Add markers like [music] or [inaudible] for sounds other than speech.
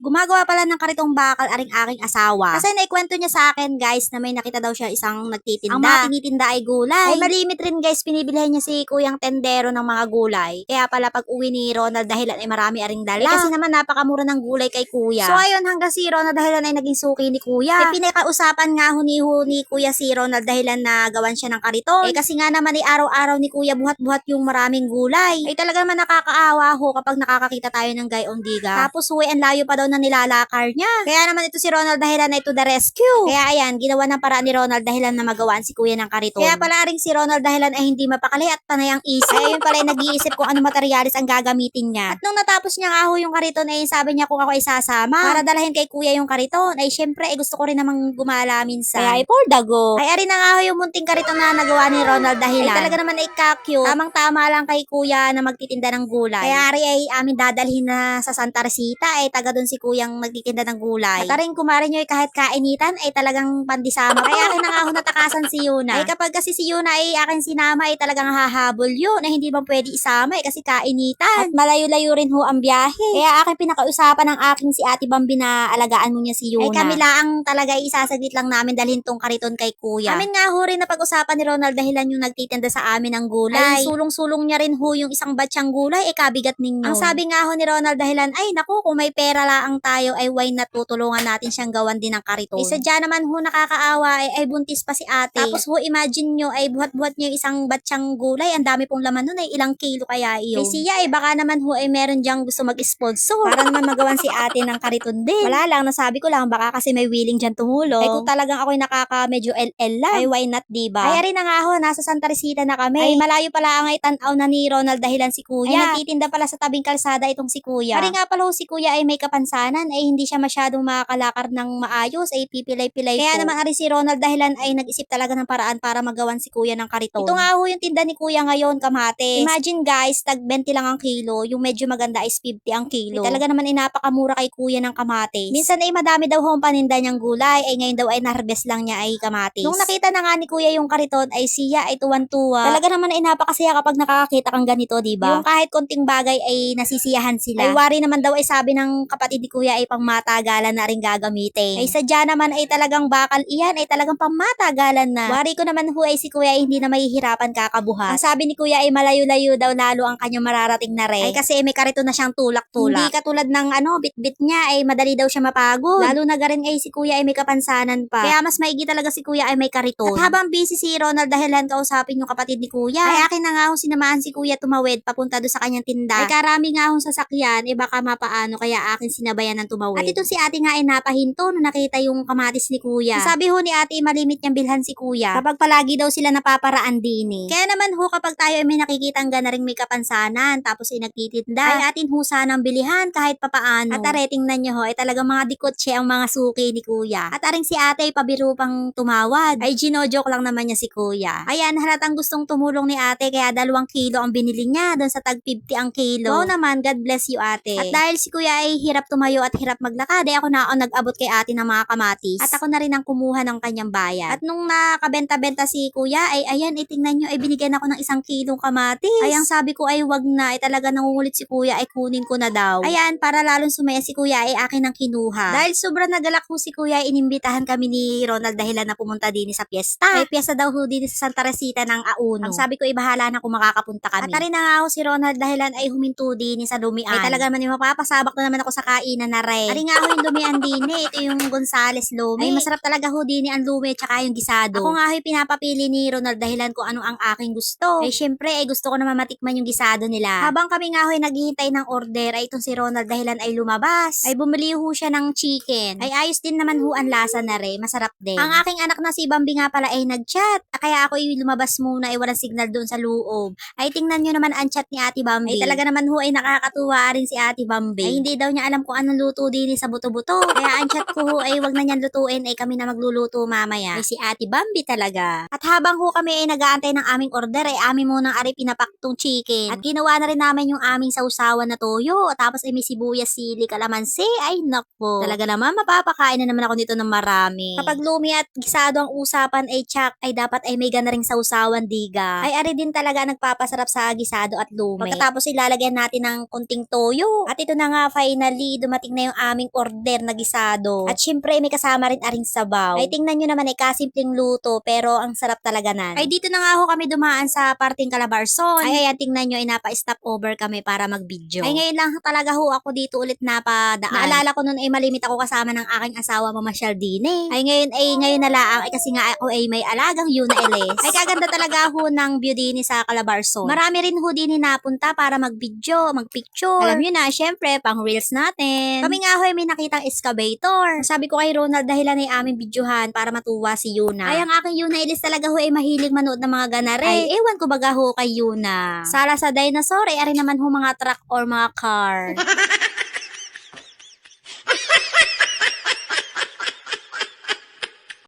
Gumagawa pala ng karitong bakal aring aking asawa. Kasi naikwento niya sa akin guys na may nakita daw siya isang nagtitinda. Ang mga tinitinda ay gulay. Ay malimit rin guys, pinibilihan niya si kuyang tendero ng mga gulay. Kaya pala pag uwi ni Ronald dahilan ay marami aring dala. Eh, kasi naman napakamura ng gulay kay kuya. So ayun hanggang si Ronald dahilan ay naging suki ni kuya. Eh pinakausapan nga ho ni, ho ni kuya si Ronald dahilan na gawan siya ng kariton. Eh kasi nga naman ay araw-araw ni kuya buhat-buhat yung maraming gulay. Ay talaga naman nakakaawa ho kapag nakakakita tayo ng gayong diga. Tapos huwi ang layo pa daw na nilalakar niya. Kaya naman ito si Ronald dahilan na ito the rescue. Kaya ayan, ginawa ng paraan ni Ronald dahilan na magawaan si kuya ng kariton. Kaya pala rin si Ronald dahilan ay hindi mapakali at panay ang isip. Ay ayun pala ay nag-iisip kung ano materialis ang gagamitin niya. At nung natapos niya nga ho yung kariton ay sabi niya kung ako ay sasama para dalahin kay kuya yung kariton. Ay syempre ay gusto ko rin namang gumala minsan. Kaya ay for the go. Ay ari na nga ho yung munting kariton na nagawa ni Ronald dahilan. Ay talaga naman ay kakyo. Tamang tama lang kay kuya na magtitinda ng gulay. Kaya ari ay amin dadalhin na sa Santa Rosita ay taga doon si kuyang nagtitinda ng gulay. At aring kumari nyo kahit kainitan ay talagang pandisama. Kaya akin na nga ho natakasan si Yuna. Ay kapag kasi si Yuna ay akin sinama ay talagang hahabol yun. Ay hindi bang pwede isama ay kasi kainitan. At malayo-layo rin ho ang biyahe. Kaya akin pinakausapan ng aking si Ate Bambi na alagaan mo niya si Yuna. Ay kami lang talaga ay isasaglit lang namin dalhin tong kariton kay kuya. Amin nga ho rin na pag-usapan ni Ronald dahilan yung nagtitinda sa amin ng gulay. Ay sulong-sulong niya rin ho yung isang batsyang gulay ay kabigat ninyo. Ang sabi nga ho ni Ronald dahilan ay naku kung may pera lang tayo ay why not tutulungan natin siyang gawan din ng kariton. Ay sadya naman ho nakakaawa ay, ay buntis pa si ate. Tapos ho imagine nyo ay buhat-buhat nyo isang batsyang gulay. Ang dami pong laman nun ay ilang kilo kaya iyon. Ay siya ay baka naman ho ay meron diyang gusto mag-sponsor. Para naman magawan si ate ng kariton din. Wala lang nasabi ko lang baka kasi may willing dyan tumulong. Ay kung talagang ako'y nakaka medyo LL lang. Ay why not diba? Ay ari na nga ho nasa Santa Rosita na kami. Ay malayo pala ang itanaw na ni Ronald dahilan si kuya. Ay nagtitinda pala sa tabing kalsada itong si kuya. Ari nga pala ho si kuya ay may kapansanan ay hindi siya masyadong makakalakar ng maayos ay pipilay-pilay Kaya naman ari si Ronald dahilan ay nag-isip talaga ng paraan para magawan si kuya ng kariton. Ito nga ho yung tinda ni kuya ngayon kamates. Imagine guys, tag 20 lang ang kilo. Yung medyo maganda is 50 ang kilo. Ay, talaga naman ay napakamura kay kuya ng kamates. Minsan ay madami daw ho ang paninda niyang gulay ay ngayon daw ay narbes lang niya ay kamates. Nung nakita na nga ni kuya yung kariton ay siya ay tuwan-tuwa. Talaga naman ay napakasaya kapag nakakakita kang ganito, di ba? Yung kahit konting bagay ay nasisiyahan sila. Ay wari naman daw ay sabi ng kapatid ni kuya ay pang matagalan na rin gagamitin. Ay sadya naman ay talagang bakal iyan ay talagang pamatagalan na. Wari ko naman ho ay si kuya ay hindi na mahihirapan kakabuhat. Ang sabi ni kuya ay malayo-layo daw lalo ang kanyang mararating na rin. Ay kasi may karito na siyang tulak-tulak. Hindi katulad ng ano, bit-bit niya ay madali daw siya mapagod. Lalo na garin ay si kuya ay may kapansanan pa. Kaya mas maigi talaga si kuya ay may kariton. At habang busy si Ronald dahilan kausapin yung kapatid ni kuya, ay akin na nga ho sinamahan si kuya tumawid papunta doon sa kanyang tinda. Ay karami nga ho sasakyan, eh baka mapaano kaya akin sinabayan ng tumawid. At ito si ate nga ay napahinto nung nakita yung kamatis ni kuya. Sabi ho ni ate malimit niyang bilhan si kuya kapag palagi daw sila napaparaan din eh. Kaya naman ho kapag tayo ay may nakikita ang gana ring may kapansanan tapos ay nagtitinda ay atin ho sanang bilihan kahit papaano. At are tingnan niyo ho ay talagang mga dikotse ang mga suki ni kuya. At aring si ate ay pabiro pang tumawad. Ay ginojoke lang naman niya si kuya. Ayan halatang gustong tumulong ni ate kaya dalawang kilo ang binili niya doon sa tag 50 ang kilo. Wow naman, God bless you ate. At dahil si kuya ay hirap tumayo at hirap maglakad, ay ako na ako nag-abot kay ate ng mga kamatis. At ako na rin ang kumuha ng kanyang bayan. At nung nakabenta-benta si kuya, ay ayan, itingnan nyo, ay binigyan ako ng isang kilong kamatis. Ay ang sabi ko ay wag na, ay talaga nangungulit si kuya, ay kunin ko na daw. Ayan, para lalong sumaya si kuya, ay akin ang kinuha. Dahil sobrang nagalak ho si kuya, inimbitahan kami ni Ronald dahilan na pumunta din sa piyesta. Ay piyesta daw ho din sa Santa Rosita ng Auno. Ang sabi ko, ay bahala na kung makakapunta kami. At na nga ho si Ronald dahilan ay huminto din sa lumian. Ay talaga naman yung mapapasabak na naman ako sa kainan na rin. Ari nga ho yung lumian din eh. Ito yung Gonzales Lumi. Ay, masarap talaga ho din ang lumi tsaka yung gisado. Ako nga ho yung pinapapili ni Ronald dahilan ko ano ang aking gusto. Ay syempre ay gusto ko naman matikman yung gisado nila. Habang kami nga ho ay naghihintay ng order ay itong si Ronald dahilan ay lumabas. Ay bumili ho siya ng chicken. Ay ayos din naman ho ang lasa na rin. Masarap din. Ang aking anak na si Bambi nga pala ay nag-chat. Kaya ako ay lumabas muna ay walang signal doon sa loob. Ay tingnan nyo naman ang chat ni Ate Bambi. Ay talaga naman ho ay nakakatuwa rin si Ate Bambi. Ay hindi daw niya alam kung anong luto din sa buto-buto. Kaya ang chat ko ho ay wag na niyan lutuin ay kami na magluluto mamaya. Ay si Ate Bambi talaga. At habang ho kami ay nag-aantay ng aming order ay amin munang ari pinapaktong chicken. At ginawa na rin namin yung aming sausawan na toyo. Tapos ay may sibuyas, sili, kalamansi. Ay nako. Talaga naman mapapakain na naman ako nito ng marami. Kapag lumi at gisado ang usapan ay tsak ay dapat ay may gana ring sausawan diga. Ay ari din talaga nagpapasarap sa gisado at lumi. Pagkatapos ilalagyan natin ng konting toyo. At ito na nga finally dumating na yung aming order na gisado. At syempre, may kasama rin aring sabaw. Ay tingnan nyo naman ay kasimpleng luto pero ang sarap talaga nan. Ay dito na nga ho kami dumaan sa parting Calabarzon. Ay ayan, tingnan nyo ay napa-stop over kami para mag-video. Ay ngayon lang talaga ho ako dito ulit napadaan. Naalala ko noon ay malimit ako kasama ng aking asawa mamasyal din eh. Ay ngayon ay ngayon na lang ay kasi nga ako ay may alagang Yuna Eles. [laughs] ay kaganda talaga ho ng view din sa Calabarzon. Marami rin ho din napunta para mag-video, mag-picture. Alam nyo na, syempre, pang reels natin. Kami nga ho ay may nakitang excavator. Sabi ko kay Ronald dahilan ay aming videohan para matuwa si Yuna. Ay ang aking Yuna Eles talaga ho ay mahilig manood ng mga ganare. Ay ewan ko baga ho kay Yuna. Sala sa dinosaur ay ari naman ho mga truck or mga car. [laughs]